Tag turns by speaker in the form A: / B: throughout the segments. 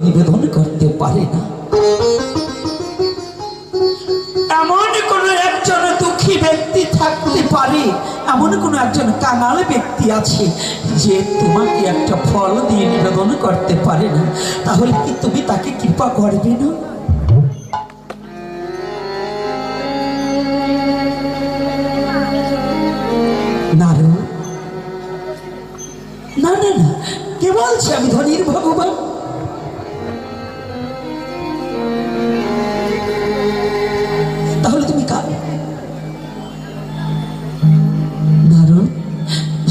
A: নিবেদন করতে পারে না। এমন কোন একজন দুঃখী ব্যক্তি থাকতে পারে, এমন কোন একজন কাঙাল ব্যক্তি আছে যে তোমাকে একটা ফল দিয়ে নিবেদন করতে পারে না। তাহলে কি তুমি তাকে কৃপা করবে না?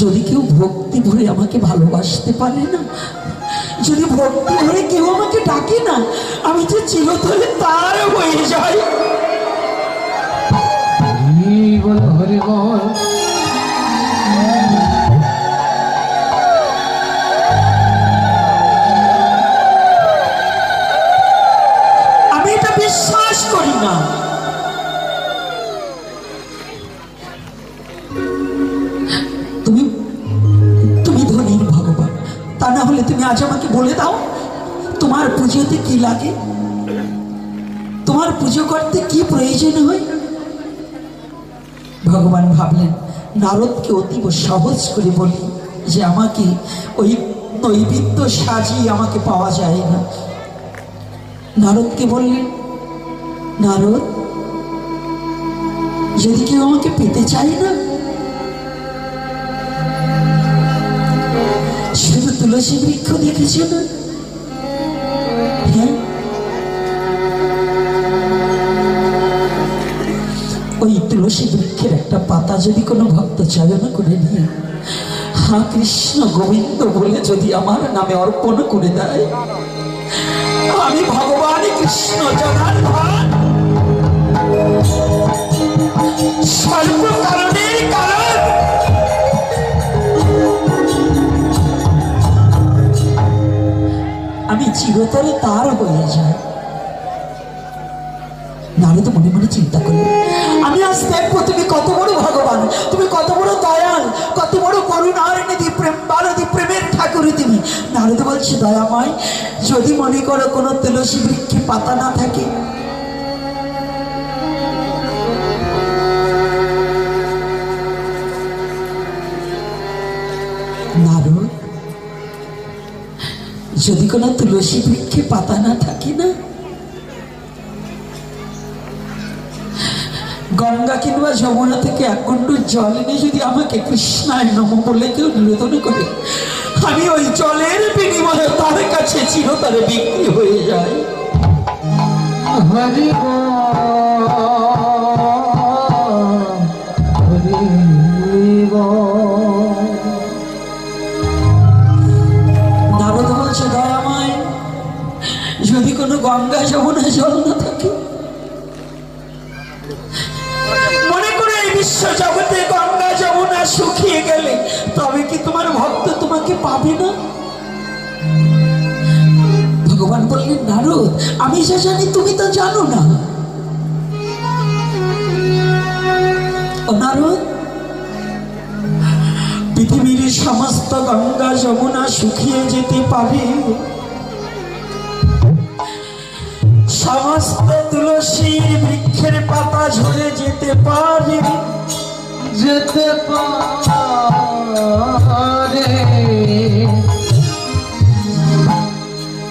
A: যদি কেউ ভক্তি ভরে আমাকে ভালোবাসতে পারে না, যদি ভক্তি ভরে কেউ আমাকে ডাকে না, আমি যে চিরতরে তার হয়ে যাই।
B: বল বল
A: তোমার পুজোতে কি লাগে? তোমার পুজো করতে কি প্রয়োজন হয়? ভগবান ভাবলেন, নারদকে অতীব সহজ করে বলি যে আমাকে ওই নৈবিদ্য সাজিয়ে আমাকে পাওয়া যায় না। নারদকে বললেন, নারদ, যদি কেউ আমাকে পেতে চায় না? শুধু তুলসী বৃক্ষ দেখেছ না? হ্যাঁ ওই তুলসী বৃক্ষের একটা পাতা যদি কোনো ভক্ত চয়ন করে নিয়ে, হা কৃষ্ণ গোবিন্দ বলে যদি আমার নামে অর্পণ করে দেয়, আমি ভগবান কৃষ্ণ, জনার্দন। সর্ব কারণের কারণ চিরতরে তার হয়ে যাই তো মনে মনে চিন্তা করল, আমি আজ দেখব তুমি কত বড় ভগবান, তুমি কত বড় দয়াল, কত বড় করুণার নিধি প্রেম, বালদি প্রেমের ঠাকুর তুমি। নারদ বলছে, দয়াময়, যদি মনে করো কোনো তুলসী বৃক্ষে পাতা না থাকে যদি কোনো তুলসী বৃক্ষে পাতা না থাকি না? গঙ্গা কিংবা যমুনা থেকে এক জল এনে যদি আমাকে কৃষ্ণায় নম বলে কেউ নিবেদন করে, আমি ওই জলের বিনিময়ে তার কাছে চিরতরে বিক্রি হয়ে যায় জল না থাকে মনে করে এই বিশ্ব জগতে গঙ্গা যমুনা শুকিয়ে গেলে তবে কি তোমার ভক্ত তোমাকে পাবে না? ভগবান বললেন, নারদ, আমি যা জানি তুমি তো জানো না। নারদ, পৃথিবীর সমস্ত গঙ্গা যমুনা শুকিয়ে যেতে পারে সমস্ত তুলসীর বৃক্ষের পাতা ঝরে যেতে পারে।
B: যেতে পারে।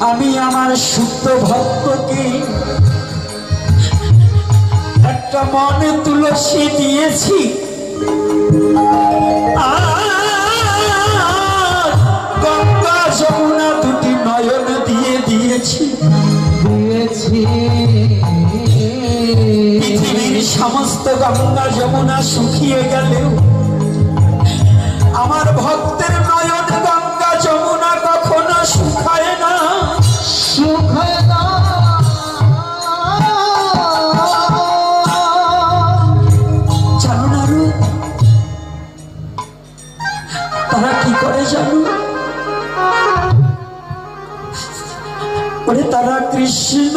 A: আমি আমার শুদ্ধ ভক্তকে একটা মনে তুলসী দিয়েছি। আর সমস্ত গঙ্গা যমুনা শুকিয়ে গেলেও আমার ভক্তের নয়ন গঙ্গা যমুনা কখনো শুকায় না। জানো না তারা কি করে জানো? ওরে তারা কৃষ্ণ।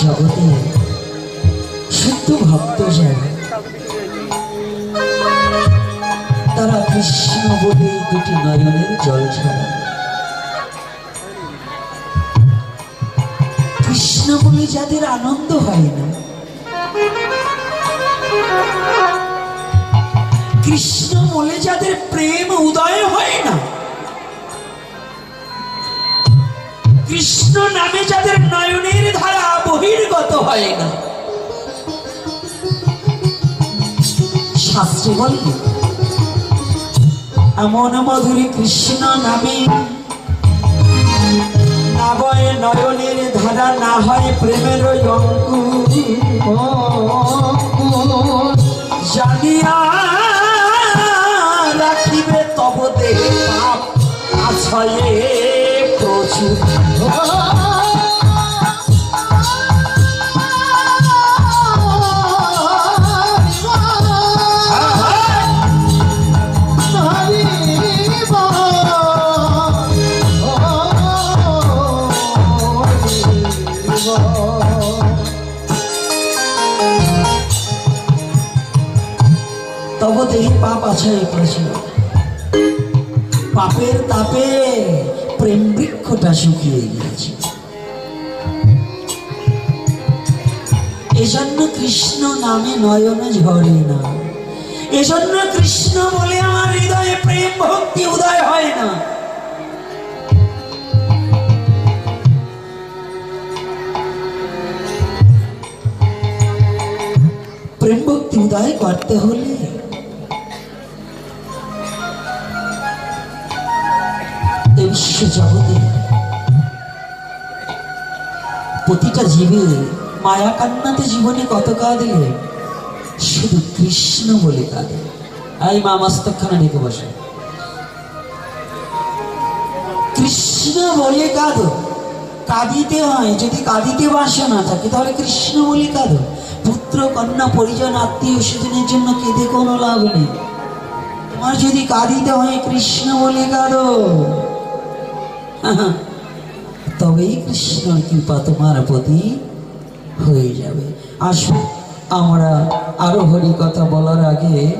A: জগতে শুদ্ধ ভক্ত তারা কৃষ্ণ দুটি নয়নের জল ছাড়া কৃষ্ণ বলে যাদের আনন্দ হয় না কৃষ্ণ বলে যাদের প্রেম উদয় হয় না, কৃষ্ণ নামে যাদের নয়নের ধারা বহির্গত হয় না। শাস্ত্রে বলে, এমন মধুরী কৃষ্ণ নামে না নয়নের ধারা না হয় প্রেমের ওই অঙ্কুর জানিয়া রাখিবে তব পাপ আছয়ে প্রচুর। পাপ আছয়ে পাপের তাপে প্রেম বৃক্ষটা শুকিয়ে গিয়েছে। এজন্য কৃষ্ণ নামে নয়ন ঝরে না। এজন্য কৃষ্ণ বলে আমার হৃদয়ে প্রেম ভক্তি উদয় হয় না। প্রেম ভক্তি উদয় করতে হলে এই বিশ্ব জগতে প্রতিটা জীবে মায়া কান্নাতে জীবনে কত কাঁদলে, শুধু কৃষ্ণ বলে কাঁদে। এই মা মস্তকখানা ডেকে বসে। কৃষ্ণ বলে কাঁদো। কাঁদিতে হয়, যদি কাঁদিতে বাসা না থাকে, তাহলে কৃষ্ণ বলে কাঁদো। পুত্র, কন্যা, পরিজন, আত্মীয় স্বজনের জন্য কেঁদে কোনো লাভ নেই। তোমার যদি কাঁদিতে হয়, কৃষ্ণ বলে কাঁদো। তবেই কৃষ্ণর কৃপা তোমার প্রতি হয়ে যাবে। আসো, আমরা আরও হরি কথা বলার আগে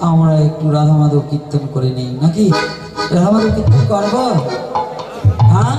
A: আমরা একটু রাধা মাধব কীর্তন করে নিই। নাকি? রাধা মাধব কীর্তন করব? হ্যাঁ?